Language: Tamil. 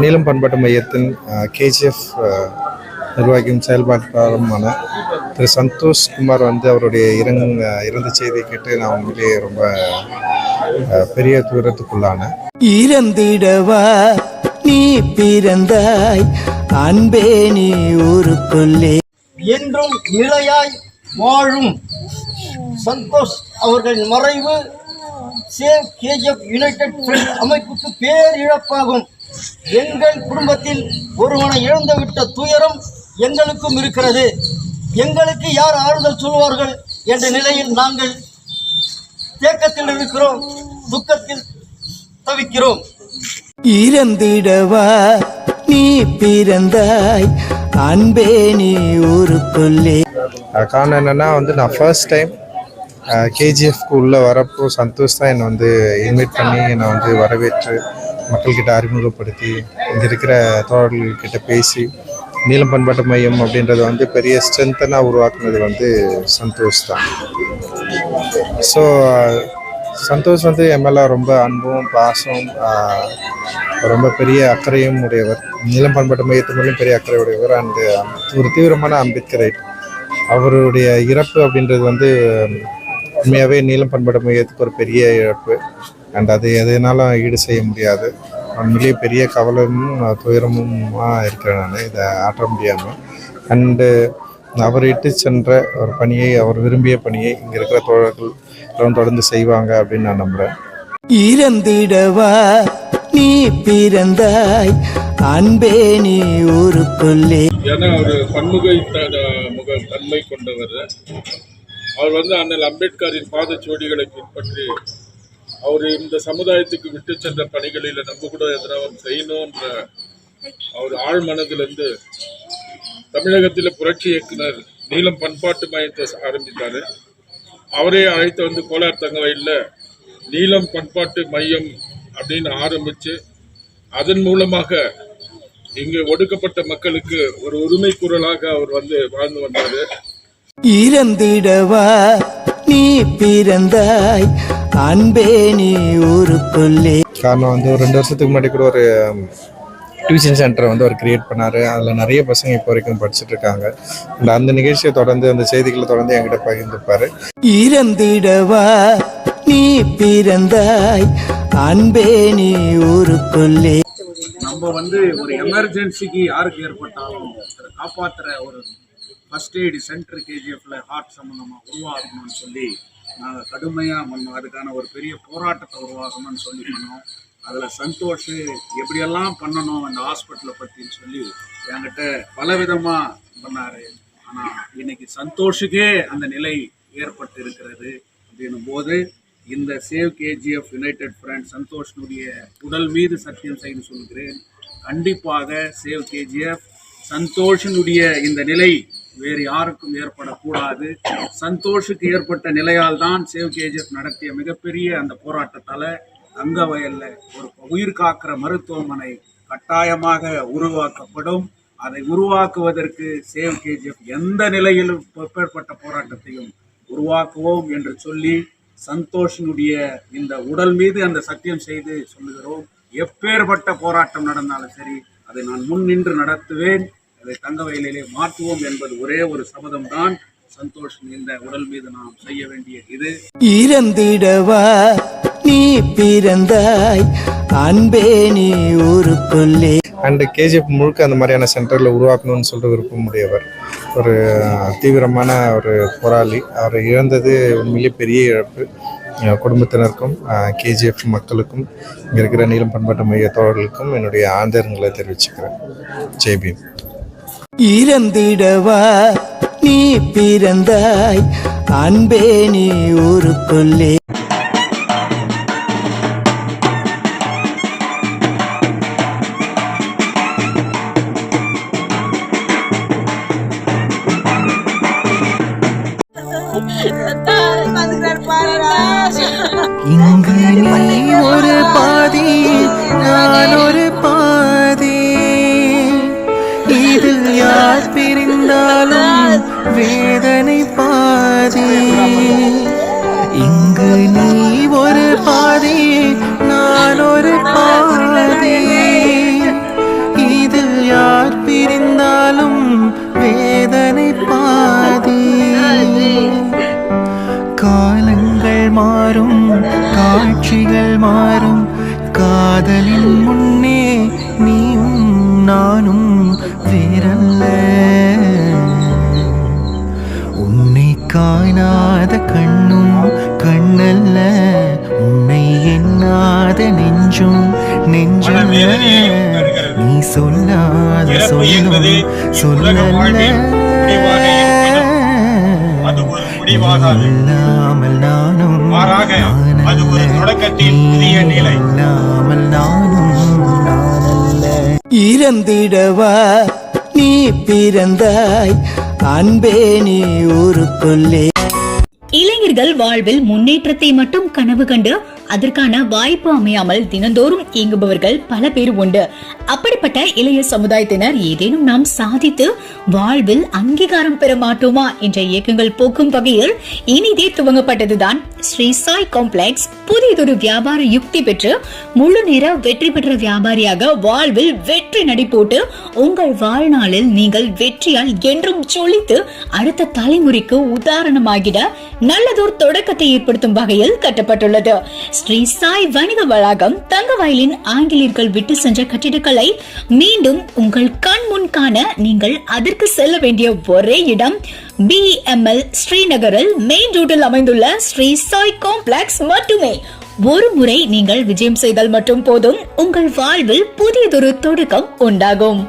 நீலம் பண்பாட்டு மையத்தின் கேஜிஎஃப் நிர்வாகியும் செயல்பாட்டாளருமான திரு சந்தோஷ் குமார் வந்து அவருடைய இறங் இறந்த செய்தியை கேட்டு நான் உண்மையிலேயே ரொம்ப பெரிய துயரத்துக்குள்ளானேன் இறந்திடவா? நீ பிறந்தாய். அன்பே நீ ஊருக்குள்ளே. என்றும் நிலையாய் வாழும் சந்தோஷ் அவர்களின் மறைவு சேவ் கேஜிஎஃப் யுனைடெட் அமைப்புக்கு பேரிழப்பாகும். எங்கள் குடும்பத்தில் ஒருவனை இழந்துவிட்ட துயரம் எங்களுக்கும் இருக்கிறது. எங்களுக்கு யார் ஆறுதல் சொல்வார்கள் என்ற நிலையில் நாங்கள் தேக்கத்தில் இருக்கிறோம் துக்கத்தில் தவிக்கிறோம். இறந்திடவா நீ பிறந்தாய்? அன்பே நீ ஊருக்குள்ளே. காரணம் என்னென்னா வந்து நான் ஃபர்ஸ்ட் டைம் கேஜிஎஃப்க்கு உள்ளே வரப்போ சந்தோஷ் தான் என்னை வந்து இன்வைட் பண்ணி என்னை வந்து வரவேற்று மக்கள்கிட்ட அறிமுகப்படுத்தி இங்கே இருக்கிற தோழர்கள்கிட்ட பேசி நீளம் பண்பாட்டு மையம் அப்படின்றது வந்து பெரிய ஸ்ட்ரென்த்தனாக உருவாக்குனது வந்து சந்தோஷ் தான். ஸோ சந்தோஷ் வந்து என் மேலே ரொம்ப அன்பும் பாசம் ரொம்ப பெரிய அக்கறையும் உடையவர். நீளம் பண்பாட்டு மையத்து மேலும் பெரிய அக்கறை உடையவர். அண்டு ஒரு தீவிரமான அம்பேத்கரை அவருடைய இறப்பு அப்படின்றது வந்து உண்மையாகவே நீலம் பண்பாட்டு மையத்துக்கு ஒரு பெரிய இழப்பு. அண்ட் அது எதனாலும் ஈடு செய்ய முடியாது. உண்மையிலேயே பெரிய கவலமும் துயரமுமா இருக்கிறேன் நான். இதை ஆற்ற முடியாமல் அண்டு அவர் இட்டு சென்ற ஒரு பணியை அவர் விரும்பிய பணியை இங்கே இருக்கிற தோழர்கள் எல்லாம் தொடர்ந்து செய்வாங்க அப்படின்னு நான் நம்புகிறேன் இறந்திடவா நீ பிறந்தாய் அன்பே நீ ஊருக்குள்ளே. ஏன்னா அவர் பன்முக முக தன்மை கொண்டவர். அவர் வந்து அண்ணல் அம்பேத்கரின் பாதச்சோடிகளை பின்பற்றி அவர் இந்த சமுதாயத்துக்கு விட்டு சென்ற பணிகளில் நம்ம கூட எதனா செய்யணுன்ற அவர் ஆழ் மனதிலிருந்து தமிழகத்தில் புரட்சி இயக்குனர் நீளம் பண்பாட்டு மையத்தை ஆரம்பித்தார். அவரே அழைத்து வந்து கோலார் தங்கவயலில் நீளம் பண்பாட்டு மையம் அப்படின்னு ஆரம்பித்து அதன் மூலமாக இங்கு ஒடுக்கப்பட்ட மக்களுக்கு ஒரு உரிமை குரலாக அவர் வந்து வாழ்ந்து வந்தார். இறந்திடவா? நீ பிறந்தாய். அன்பே நீ ஊருக்குள்ளே. காரணம் வந்து ஒரு ரெண்டு வருஷத்துக்கு முன்னாடி கூட ஒரு டியூஷன் சென்டரை வந்து அவர் கிரியேட் பண்ணார். அதில் நிறைய பசங்க இப்போ வரைக்கும் படிச்சுட்டு இருக்காங்க. And அந்த நிகழ்ச்சியை தொடர்ந்து அந்த செய்திகளை தொடர்ந்து என்கிட்ட பகிர்ந்துப்பார். இறந்திடவா? நீ பிறந்தாய். அன்பே நீ ஊருக்குள்ளே. நம்ம வந்து ஒரு எமர்ஜென்சிக்கு யாருக்கு ஏற்பட்டாலும் காப்பாற்றுற ஒரு ஃபர்ஸ்ட் எய்டு சென்டர் கேஜிஎஃப்ல ஹார்ட் சம்மந்தமாக உருவாகணும்னு சொல்லி நாங்கள் கடுமையாக பண்ணோம். அதுக்கான ஒரு பெரிய போராட்டத்தை உருவாகணும்னு சொல்லி பண்ணோம். அதில் சந்தோஷ் எப்படியெல்லாம் பண்ணணும் அந்த ஹாஸ்பிட்டலை பற்றின்னு சொல்லி என்கிட்ட பலவிதமாக பண்ணார் ஆனால் இன்னைக்கு சந்தோஷுக்கே அந்த நிலை ஏற்பட்டு இருக்கிறது அப்படின்னும் போது இந்த சேவ் கேஜிஎஃப் யுனைடெட் ஃப்ரெண்ட் சந்தோஷனுடைய உடல் மீது சத்தியம் செய்து சொல்கிறேன். கண்டிப்பாக சேவ் கேஜிஎஃப் சந்தோஷனுடைய இந்த நிலை வேறு யாருக்கும் ஏற்படக்கூடாது. சந்தோஷுக்கு ஏற்பட்ட நிலையால் தான் சேவ் கேஜிஎஃப் நடத்திய மிகப்பெரிய அந்த போராட்டத்தால் தங்க ஒரு உயிர் காக்கிற மருத்துவமனை கட்டாயமாக உருவாக்கப்படும். அதை உருவாக்குவதற்கு சேவ் கேஜிஎஃப் எந்த நிலையிலும் எப்பேற்பட்ட போராட்டத்தையும் உருவாக்குவோம் என்று சொல்லி சந்தோஷனுடைய இந்த உடல் மீது அந்த சத்தியம் செய்து சொல்லுகிறோம். எப்பேற்பட்ட போராட்டம் நடந்தாலும் சரி அதை நான் முன் நின்று நடத்துவேன். அதை தங்க வயலிலே மாற்றுவோம் என்பது ஒரே ஒரு சபதம் தான் சந்தோஷ் இந்த உடல் மீது நாம் செய்ய வேண்டிய இது. இறந்திடவா நீ பிறந்தாய் அன்பே நீ ஊருக்குள்ளே. அண்டு கேஜிஎஃப் முழுக்க அந்த மாதிரியான சென்டரில் உருவாக்கணும்னு சொல்லிட்டு விருப்பம் உடையவர் ஒரு தீவிரமான ஒரு போராளி. அவரை இழந்தது உண்மையிலேயே பெரிய இழப்பு. குடும்பத்தினருக்கும் கேஜிஎஃப் மக்களுக்கும் இங்கே இருக்கிற நீலம் பண்பாட்டு மைய தோழர்களுக்கும் என்னுடைய ஆதரங்களை தெரிவிச்சுக்கிறேன். ஜெய்பீம் இறந்திடவா? நீ பிறந்தாய். அன்பே நீ ஊருக்குள்ளே. இங்கு நீ ஒரு பாதி நான் ஒரு பாதி. பிரிந்தாலும் வேதனை பாதி. காலங்கள் மாறும் காட்சிகள் மாறும் காதலின் முன்னே நீயும் நானும் வேறல்ல. உன்னை காணாத கண் எண்ணாத நெஞ்சும் நீ சொல்லாத சொல்லும். இல்லாமல் நானும் அது ஒரு தொடக்கத்தின் புதிய நிலை. இல்லாமல் நானும் நானல்ல. இறந்திடவா? நீ பிறந்தாய். அன்பே நீ ஊருக்குள்ளே. இளைஞர்கள் வாழ்வில் முன்னேற்றத்தை மட்டும் கனவு கண்டு அதற்கான வாய்ப்பு அமையாமல் தினந்தோறும் இயங்குபவர்கள் பல பேர் உண்டு. அப்படிப்பட்ட இளைய சமுதாயத்தினர் ஏதேனும் நாம் சாதித்து வாழ்வில் அங்கீகாரம் பெற மாட்டோமா என்ற இயக்கங்கள் போக்கும் வகையில் இனிதே துவங்கப்பட்டதுதான் ஸ்ரீ சாய் காம்ப்ளெக்ஸ் புதியதொரு வியாபார யுக்தி பெற்று முழு நேர வெற்றி பெற்ற வியாபாரியாக வாழ்வில் வெற்றி நடை போட்டு உங்கள் வாழ்நாளில் நீங்கள் வெற்றியால் என்றும் சொலித்து அடுத்த தலைமுறைக்கு உதாரணமாகிட நல்லதோர் தொடக்கத்தை ஏற்படுத்தும் வகையில் கட்டப்பட்டுள்ளது. ஸ்ரீ சாய் வணிக வளாகம் தங்கவயலின் ஆங்கிலேயர்கள் விட்டு சென்ற கட்டிடக்கலை மீண்டும் உங்கள் கண் முன் காண நீங்கள் அதற்கு செல்ல வேண்டிய ஒரே இடம் பிஎம்எல் ஸ்ரீநகரில் மெயின் ரோட்டில் அமைந்துள்ள ஸ்ரீ சாய் காம்ப்ளெக்ஸ் மட்டுமே. ஒரு முறை நீங்கள் விஜயம் செய்தால் மட்டும் போதும். உங்கள் வாழ்வில் புதியதொரு தொடக்கம் உண்டாகும்.